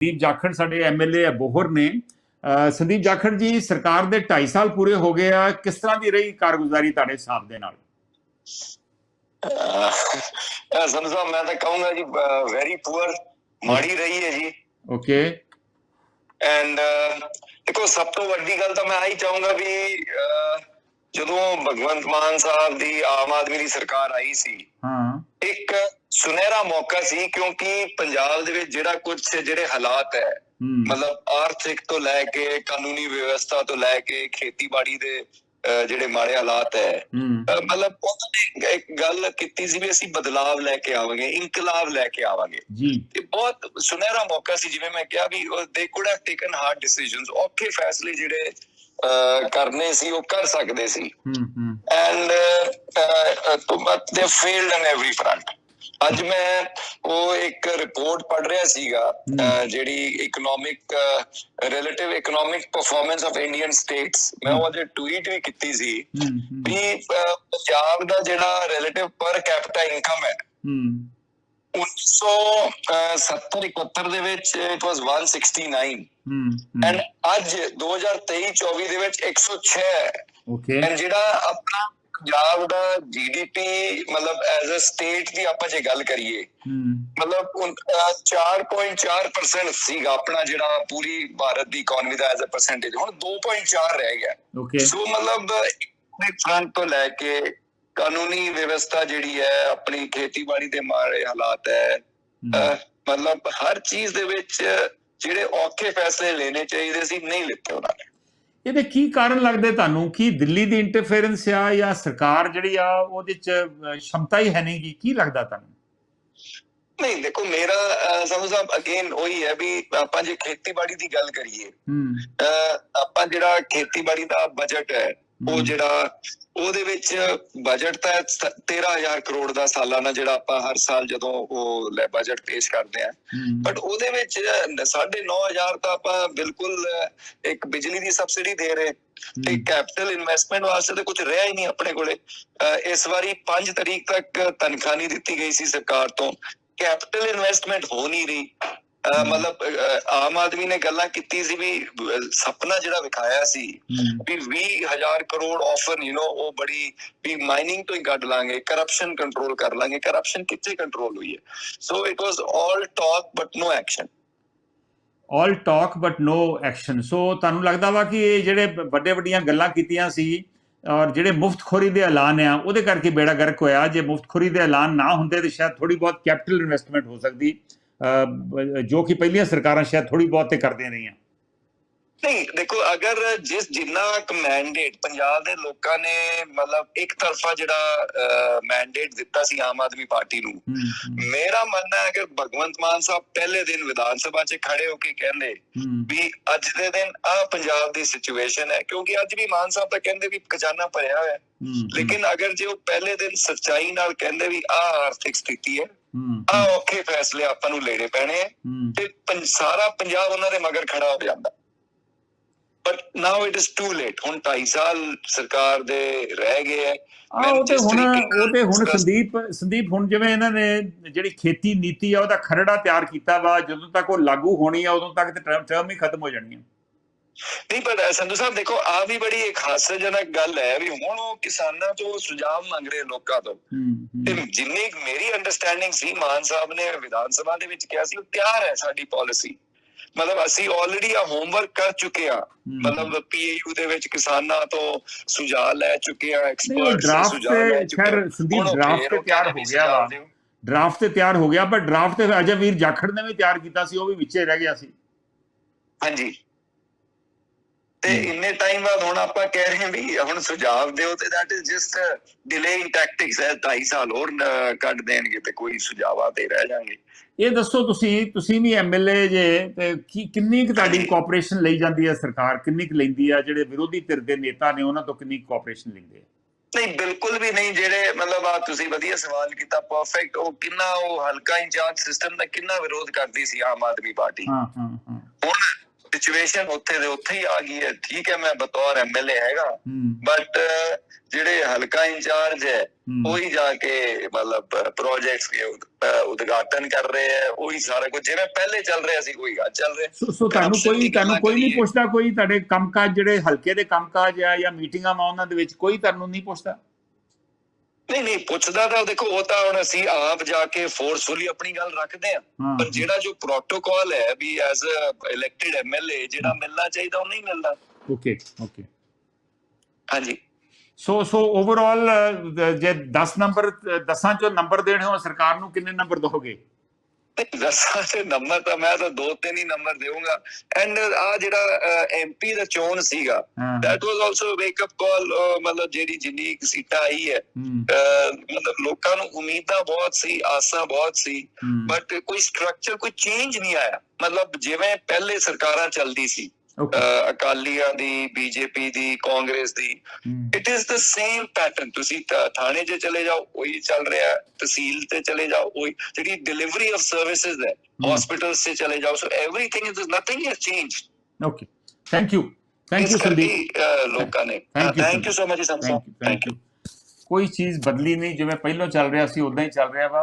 ਸੰਦੀਪ ਜਾਖੜ ਸਾਡੇ ਐਮਐਲਏ ਬੋਹਰ ਨੇ। ਸੰਦੀਪ ਜਾਖੜ ਜੀ ਸਰਕਾਰ ਦੇ 2.5 ਸਾਲ ਪੂਰੇ ਹੋ ਗਏ ਆ ਕਿਸ ਤਰ੍ਹਾਂ ਦੀ ਰਹੀ ਕਾਰਗੁਜ਼ਾਰੀ ਤੁਹਾਡੇ ਹਿਸਾਬ ਦੇ ਨਾਲ? ਸੰਧੂ ਸਾਹਿਬ ਮੈਂ ਤਾਂ ਕਹੂੰਗਾ ਜੀ ਵੈਰੀ ਪੂਅਰ ਮਾੜੀ ਰਹੀ ਹੈ ਜੀ। ਓਕੇ। ਐਂਡ ਦੇਖੋ ਸਭ ਤੋਂ ਵੱਡੀ ਗੱਲ ਤਾਂ ਮੈਂ ਆਹੀ ਚਾਹੂੰਗਾ ਵੀ ਜਦੋਂ ਭਗਵੰਤ ਮਾਨ ਸਾਹਿਬ ਦੀ ਆਮ ਆਦਮੀ ਦੀ ਸਰਕਾਰ ਆਈ ਸੀ ਹਾਂ। ਇੱਕ ਸੁਨਹਿਰਾ ਮੌਕਾ ਸੀ ਕਿਉਂਕਿ ਪੰਜਾਬ ਦੇ ਵਿੱਚ ਜਿਹੜਾ ਕੁਝ ਜਿਹੜੇ ਹਾਲਾਤ ਹੈ ਮਤਲਬ ਆਰਥਿਕ ਤੋਂ ਲੈ ਕੇ ਕਾਨੂੰਨੀ ਵਿਵਸਥਾ ਤੋਂ ਲੈ ਕੇ ਖੇਤੀਬਾੜੀ ਦੇ ਜਿਹੜੇ ਮਾੜੇ ਹਾਲਾਤ ਹੈ ਮਤਲਬ ਉਹਨਾਂ ਨੇ ਇੱਕ ਗੱਲ ਕੀਤੀ ਸੀ ਵੀ ਅਸੀਂ ਬਦਲਾਵ ਲੈ ਕੇ ਆਵਾਂਗੇ ਇਨਕਲਾਬ ਲੈ ਕੇ ਆਵਾਂਗੇ। ਜੀ। ਇਹ ਬਹੁਤ ਸੁਨਹਿਰਾ ਮੌਕਾ ਸੀ ਜਿਵੇਂ ਮੈਂ ਕਿਹਾ ਵੀ they could have taken hard decisions ਔਖੇ ਫੈਸਲੇ ਜਿਹੜੇ ਕਰਨੇ ਸੀ ਉਹ ਕਰ ਸਕਦੇ ਸੀ। And they failed on every front ਅੱਜ ਮੈਂ ਉਹ ਇੱਕ ਰਿਪੋਰਟ ਪੜ੍ਹ ਰਿਹਾ ਸੀਗਾ ਜਿਹੜੀ economic relative economic performance of Indian states ਮੈਂ ਉਹ ਅਜੇ ਟਵੀਟ ਵੀ ਕੀਤੀ ਸੀ ਵੀ ਪੰਜਾਬ ਦਾ ਜਿਹੜਾ ਰਿਲੇਟਿਵ ਪਰ ਕੈਪੀਟਾ ਇਨਕਮ ਹੈ ਹੂੰ। 1970 71 ਦੇ ਵਿੱਚ ਇਟ ਵਾਸ 169 ਹੂੰ ਐਂਡ ਅੱਜ 2023 24 ਦੇ ਵਿੱਚ 106 ਹੈ। ਓਕੇ ਐਂਡ ਜਿਹੜਾ ਆਪਣਾ ਪੰਜਾਬ ਦਾ ਜੀਡੀਪੀ ਮਤਲਬ ਐਜ਼ ਅ ਸਟੇਟ ਦੀ ਆਪਾਂ ਜੇ ਗੱਲ ਕਰੀਏ ਮਤਲਬ ਉਨ- ਅਹ 4.4% ਸੀਗਾ ਆਪਣਾ ਜਿਹੜਾ ਪੂਰੀ ਭਾਰਤ ਦੀ ਇਕਨੋਮੀ ਦਾ ਐਜ਼ ਅ ਪਰਸੈਂਟੇਜ ਹੁਣ 2.4 ਰਹਿ ਗਿਆ। ਓਕੇ ਸੋ ਮਤਲਬ ਫਰੰਟ ਤੋਂ ਲੈ ਕੇ ਕਾਨੂੰਨੀ ਵਿਵਸਥਾ ਜਿਹੜੀ ਹੈ ਆਪਣੀ ਖੇਤੀਬਾੜੀ ਦੇ ਮਾਰੇ ਹਾਲਾਤ ਹੈ ਮਤਲਬ ਹਰ ਚੀਜ਼ ਦੇ ਵਿੱਚ ਜਿਹੜੇ ਔਖੇ ਫੈਸਲੇ ਲੈਣੇ ਚਾਹੀਦੇ ਸੀ ਨਹੀਂ ਲਿੱਤੇ ਉਹਨਾਂ ਨੇ। ਇਹਦੇ ਕੀ ਕਾਰਨ ਲੱਗਦੇ ਤੁਹਾਨੂੰ? ਕੀ ਦਿੱਲੀ ਦੀ ਇੰਟਰਫੇਰੈਂਸ ਆ ਜਾਂ ਸਰਕਾਰ ਜਿਹੜੀ ਆ ਉਹਦੇ ਚ ਸ਼ਮਤਾ ਹੀ ਹੈ ਨਹੀਂਗੀ? ਕੀ ਲੱਗਦਾ ਤੁਹਾਨੂੰ? ਨਹੀਂ ਦੇਖੋ ਮੇਰਾ ਸਮਝ ਸਾਹਿਬ ਅਗੇਨ ਉਹੀ ਹੈ ਵੀ ਆਪਾਂ ਜੇ ਖੇਤੀਬਾੜੀ ਦੀ ਗੱਲ ਕਰੀਏ ਆਪਾਂ ਜਿਹੜਾ ਖੇਤੀਬਾੜੀ ਦਾ ਬਜਟ ਹੈ ਉਹ। ਜਿਹੜਾ ਉਹਦੇ ਵਿੱਚ ਬਜਟ ਤਾਂ 13000 ਕਰੋੜ ਦਾ ਸਾਲਾਨਾ ਜਿਹੜਾ ਆਪਾਂ ਹਰ ਸਾਲ ਜਦੋਂ ਉਹ ਲੈ ਬਜਟ ਪੇਸ਼ ਕਰਦੇ ਆ ਬਟ ਉਹਦੇ ਵਿੱਚ 9500 ਤਾਂ ਆਪਾਂ ਬਿਲਕੁਲ ਇੱਕ ਬਿਜਲੀ ਦੀ ਸਬਸਿਡੀ ਦੇ ਰਹੇ ਤੇ ਕੈਪੀਟਲ ਇਨਵੈਸਟਮੈਂਟ ਵਾਸਤੇ ਤਾਂ ਕੁਝ ਰਿਹਾ ਹੀ ਨਹੀਂ ਆਪਣੇ ਕੋਲੇ। ਇਸ ਵਾਰੀ 5 ਤਰੀਕ ਤੱਕ ਤਨਖਾਹ ਨਹੀਂ ਦਿੱਤੀ ਗਈ ਸੀ ਸਰਕਾਰ ਤੋਂ। ਕੈਪੀਟਲ ਇਨਵੈਸਟਮੈਂਟ ਹੋ ਨਹੀਂ ਰਹੀ। ਮਤਲਬ ਆਮ ਆਦਮੀ ਨੇ ਗੱਲਾਂ ਕੀਤੀ ਸੀ ਵੀ ਸੁਪਨਾ ਜਿਹੜਾ ਵਿਖਾਇਆ ਸੀ ਵੀ 20000 ਕਰੋੜ ਆਫਰ ਯੂ نو ਉਹ ਬੜੀ ਵੀ ਮਾਈਨਿੰਗ ਤੋਂ ਹੀ ਕੱਢ ਲਾਂਗੇ ਕਰਪਸ਼ਨ ਕੰਟਰੋਲ ਕਰ ਲਾਂਗੇ। ਕਰਪਸ਼ਨ ਕਿੱਥੇ ਕੰਟਰੋਲ ਹੋਈ ਹੈ? So it was all talk but no action all talk but no action so ਤੁਹਾਨੂੰ ਲੱਗਦਾ ਵਾ ਕਿ ਇਹ ਜਿਹੜੇ ਵੱਡੇ ਵੱਡੀਆਂ ਗੱਲਾਂ ਕੀਤੀਆਂ ਸੀ ਔਰ ਜਿਹੜੇ ਮੁਫਤਖੋਰੀ ਦੇ ਐਲਾਨ ਆ ਉਹਦੇ ਕਰਕੇ ਬੇੜਾ ਗਰਕ ਹੋਇਆ। ਜੇ ਮੁਫਤਖੋਰੀ ਦੇ ਐਲਾਨ ਨਾ ਹੁੰਦੇ ਤੇ ਸ਼ਾਇਦ ਥੋੜੀ ਬਹੁਤ ਕੈਪੀਟਲ ਇਨਵੈਸਟਮੈਂਟ ਹੋ ਸਕਦੀ। ਜੋ ਕਿ ਪਹਿਲੀਆਂ ਸਰਕਾਰਾਂ ਸ਼ਾਇਦ ਥੋੜੀ ਬਹੁਤ ਤੇ ਕਰਦੀਆਂ ਰਹੀਆਂ। ਨਹੀਂ ਦੇਖੋ ਅਗਰ ਜਿਸ ਜਿੰਨਾ ਇੱਕ ਮੈਂਡੇਟ ਪੰਜਾਬ ਦੇ ਲੋਕਾਂ ਨੇ ਮਤਲਬ ਇੱਕ ਤਰਫਾ ਜਿਹੜਾ ਮੈਂਡੇਟ ਦਿੱਤਾ ਸੀ ਆਮ ਆਦਮੀ ਪਾਰਟੀ ਨੂੰ ਮੇਰਾ ਮੰਨਣਾ ਹੈ ਕਿ ਭਗਵੰਤ ਮਾਨ ਸਾਹਿਬ ਪਹਿਲੇ ਦਿਨ ਵਿਧਾਨ ਸਭਾ 'ਚ ਖੜੇ ਹੋ ਕੇ ਕਹਿੰਦੇ ਵੀ ਅੱਜ ਦੇ ਦਿਨ ਆ ਪੰਜਾਬ ਦੀ ਸਿਚੁਏਸ਼ਨ ਹੈ ਕਿਉਂਕਿ ਅੱਜ ਵੀ ਮਾਨ ਸਾਹਿਬ ਤਾਂ ਕਹਿੰਦੇ ਵੀ ਖਜ਼ਾਨਾ ਭਰਿਆ ਹੋਇਆ ਲੇਕਿਨ ਅਗਰ ਜੇ ਉਹ ਪਹਿਲੇ ਦਿਨ ਸੱਚਾਈ ਨਾਲ ਕਹਿੰਦੇ ਵੀ ਆ ਆਰਥਿਕ ਸਥਿਤੀ ਹੈ ਆ ਔਖੇ ਫੈਸਲੇ ਆਪਾਂ ਨੂੰ ਲੈਣੇ ਪੈਣੇ ਤੇ ਸਾਰਾ ਪੰਜਾਬ ਉਹਨਾਂ ਦੇ ਮਗਰ ਖੜਾ ਹੋ ਜਾਂਦਾ। But now it is too late ਹੁਣ 2.5 ਸਾਲ ਸਰਕਾਰ ਦੇ ਰਹਿ ਗਏ ਹੈ। ਉਹ ਤੇ ਹੁਣ ਉਹ ਤੇ ਹੁਣ ਸੰਦੀਪ ਸੰਦੀਪ ਹੁਣ ਜਿਵੇਂ ਇਹਨਾਂ ਨੇ ਜਿਹੜੀ ਖੇਤੀ ਨੀਤੀ ਆ ਉਹਦਾ ਖਰੜਾ ਤਿਆਰ ਕੀਤਾ ਵਾ ਜਦੋਂ ਤੱਕ ਉਹ ਲਾਗੂ ਹੋਣੀ ਆ ਉਦੋਂ ਤੱਕ ਤੇ ਟਰਮ ਟਰਮ ਹੀ ਖਤਮ ਹੋ ਜਾਣੀ ਆ। ਨਹੀਂ ਪਰ ਸੰਧੂ ਸਾਹਿਬ ਦੇਖੋ ਆ ਵੀ ਬੜੀ ਇੱਕ ਹਾਸਜਨਕ ਗੱਲ ਹੈ ਵੀ ਹੁਣ ਉਹ ਕਿਸਾਨਾਂ ਤੋਂ ਸੁਝਾਅ ਮੰਗ ਰਹੇ ਲੋਕਾਂ ਤੋਂ। ਤੇ ਜਿੰਨੀ ਮੇਰੀ ਅੰਡਰਸਟੈਂਡਿੰਗ ਸੀ ਮਾਨ ਸਾਹਿਬ ਨੇ ਵਿਧਾਨ ਸਭਾ ਦੇ ਵਿੱਚ ਕਿਹਾ ਸੀ ਤਿਆਰ ਹੈ ਸਾਡੀ ਪਾਲਿਸੀ ਮਤਲਬ ਅਸੀਂ ਆਲਰੇਡੀ ਆ ਹੋਮਵਰਕ ਕਰ ਚੁੱਕੇ ਆ। ਮਤਲਬ ਪੀਏਯੂ ਦੇ ਵਿੱਚ ਕਿਸਾਨਾਂ ਤੋਂ ਸੁਝਾਅ ਲੈ ਚੁੱਕੇ ਆ ਐਕਸਪਰਟਸ ਡਰਾਫਟ ਸੁਝਾਅ ਲੈ ਤੇ ਚੁੱਕੇ ਆ। ਖੈਰ ਸੰਦੀਪ ਡਰਾਫਟ ਤੇ ਤਿਆਰ ਹੋ ਗਿਆ ਵਾ। ਡਰਾਫਟ ਤੇ ਤਿਆਰ ਹੋ ਗਿਆ ਪਰ ਡਰਾਫਟ ਤੇ ਅਜੇ ਵੀਰ ਜਾਖੜ ਨੇ ਵੀ ਤਿਆਰ ਕੀਤਾ ਸੀ ਉਹ ਵੀ ਵਿੱਚੇ ਰਹਿ ਗਿਆ ਸੀ। ਹਾਂਜੀ। ਤੇ। ਇੰਨੇ ਟਾਈਮ ਬਾਅਦ ਹੁਣ ਆਪਾਂ ਕਹਿ ਰਹੇ ਹਾਂ ਵੀ ਹੁਣ ਸੁਝਾਅ ਦਿਓ ਤੇ that is just delaying tactics ਹੈ 2.5 ਸਾਲ ਹੋਰ ਕੱਢ ਦੇਣਗੇ ਤੇ ਕੋਈ ਸੁਝਾਵਾਂ ਤੇ ਰਹਿ ਜਾਣਗੇ। ਇਹ ਦੱਸੋ ਤੁਸੀਂ ਤੁਸੀਂ ਵੀ ਐਮਐਲਏ ਜੇ ਤੇ ਕੀ ਕਿੰਨੀ ਕੁ ਤੁਹਾਡੀ। ਕੋਆਪਰੇਸ਼ਨ ਲਈ ਜਾਂਦੀ ਹੈ ਸਰਕਾਰ? ਕਿੰਨੀ ਕੁ ਲੈਂਦੀ ਆ? ਜਿਹੜੇ ਵਿਰੋਧੀ ਧਿਰ ਦੇ ਨੇਤਾ ਨੇ ਉਹਨਾਂ ਤੋਂ ਕਿੰਨੀ ਕੋਆਪਰੇਸ਼ਨ ਲੈਂਦੇ ਆ? ਨਹੀਂ ਬਿਲਕੁਲ ਵੀ ਨਹੀਂ ਜਿਹੜੇ ਮਤਲਬ ਆ ਤੁਸੀਂ ਵਧੀਆ ਸਵਾਲ ਕੀਤਾ ਪਰਫੈਕਟ ਉਹ ਕਿੰਨਾ ਉਹ ਹਲਕਾ ਇੰਚਾਰਜ ਸਿਸਟਮ ਦਾ ਕਿੰਨਾ ਵਿਰੋਧ ਕਰਦੀ ਸੀ ਆਮ ਆਦਮੀ ਪਾਰਟੀ? ਹਾਂ ਹਾਂ ਹਾਂ। ਹੁਣ ਸਿਚੁਏਸ਼ਨ ਉੱਥੇ ਦੇ ਉੱਥੇ ਹੀ ਆ ਗਈ ਹੈ। ਠੀਕ ਹੈ ਮੈਂ ਬਤੌਰ ਐਮਐਲਏ ਹੈਗਾ। ਹੂੰ। ਬਟ ਜਿਹੜੇ ਹਲਕਾ ਇੰਚਾਰਜ ਹੈ ਹੂੰ। ਉਹੀ ਜਾ ਕੇ ਮਤਲਬ ਪ੍ਰੋਜੈਕਟਸ ਦੇ ਉਦਘਾਟਨ ਕਰ ਰਹੇ ਹੈ। ਉਹੀ ਸਾਰਾ ਕੁਝ ਜਿਵੇਂ ਪਹਿਲੇ ਚੱਲ ਰਿਹਾ ਸੀ ਕੋਈ ਗੱਲ ਚੱਲ ਰਿਹਾ। ਸੋ ਤੁਹਾਨੂੰ ਕੋਈ ਤੁਹਾਨੂੰ ਕੋਈ ਨਹੀਂ। ਪੁੱਛਦਾ ਕੋਈ ਤੁਹਾਡੇ ਕੰਮਕਾਜ ਜਿਹੜੇ ਹਲਕੇ ਦੇ ਕੰਮਕਾਜ ਆ ਜਾਂ ਮੀਟਿੰਗਾਂ ਮਾ ਉਹਨਾਂ ਦੇ ਵਿੱਚ ਕੋਈ ਤੁਹਾਨੂੰ ਨਹੀਂ ਪੁੱਛਦਾ? ਨਹੀਂ ਨਹੀਂ ਪੁੱਛਦਾ ਤਾਂ ਦੇਖੋ ਉਹ ਤਾਂ ਹੁਣ ਅਸੀਂ ਆਪ ਜਾ ਕੇ ਫੋਰਸਫੁਲੀ ਆਪਣੀ ਗੱਲ ਰੱਖਦੇ ਆ ਪਰ ਜਿਹੜਾ ਜੋ ਪ੍ਰੋਟੋਕਾਲ ਹੈ ਵੀ ਐਜ਼ ਅ ਇਲੈਕਟਿਡ ਐਮਐਲਏ ਜਿਹੜਾ ਮਿਲਣਾ ਚਾਹੀਦਾ ਉਹ ਨਹੀਂ ਮਿਲਦਾ। ਓਕੇ ਓਕੇ ਹਾਂਜੀ। ਸੋ ਸੋ ਓਵਰਆਲ ਜੇ 10 ਨੰਬਰ 10 ਚੋਂ ਨੰਬਰ ਦੇਣੇ ਹੋ ਸਰਕਾਰ ਨੂੰ ਕਿੰਨੇ ਨੰਬਰ ਦੋਗੇ ਦਸਾਂ ਤੇ ਨੰਬਰ ਤਾਂ ਮੈਂ ਤਾਂ ਦੋ ਤਿੰਨ ਹੀ ਨੰਬਰ ਦੇਵਾਂਗਾ ਐਂਡ ਆ ਜਿਹੜਾ ਐਮਪੀ ਦਾ ਚੋਣ ਸੀਗਾ also a wake up call ਅਹ, ਮਤਲਬ ਜਿਹੜੀ ਜਿੰਨੀ ਸੀਟਾਂ ਆਈ ਹੈ। ਮਤਲਬ ਲੋਕਾਂ ਨੂੰ ਉਮੀਦਾਂ ਬਹੁਤ ਸੀ ਆਸਾਂ ਬਹੁਤ ਸੀ ਬਟ ਕੋਈ ਸਟਰਕਚਰ ਕੋਈ ਚੇਂਜ ਨਹੀਂ ਆਇਆ। ਮਤਲਬ ਜਿਵੇਂ ਪਹਿਲੇ ਸਰਕਾਰਾਂ ਚੱਲਦੀ ਸੀ ਅਕਾਲੀਆਂ ਦੀ ਬੀਜੇਪੀ ਦੀ ਕਾਂਗਰਸ ਦੀ it is the same pattern ਤੁਸੀਂ ਥਾਣੇ 'ਚ ਚਲੇ ਜਾਓ ਉਹੀ ਚੱਲ ਰਿਹਾ। ਤਹਿਸੀਲ ਤੇ ਚਲੇ ਜਾਓ ਉਹੀ ਜਿਹੜੀ ਡਿਲੀਵਰੀ ਆਫ ਸਰਵਿਸਿਜ਼ ਹੈ। ਹਸਪੀਟਲਸ 'ਚ ਚਲੇ ਜਾਓ so everything is nothing has changed okay. Thank you. Thank you, Sandeep. ਲੋਕਾਂ ਨੇ thank you so much you. Thank you. ਕੋਈ ਚੀਜ਼ ਬਦਲੀ ਨਹੀਂ ਜਿਵੇਂ ਪਹਿਲਾਂ ਚੱਲ ਰਿਹਾ ਸੀ ਉਦਾਂ ਹੀ ਚੱਲ ਰਿਹਾ ਵਾ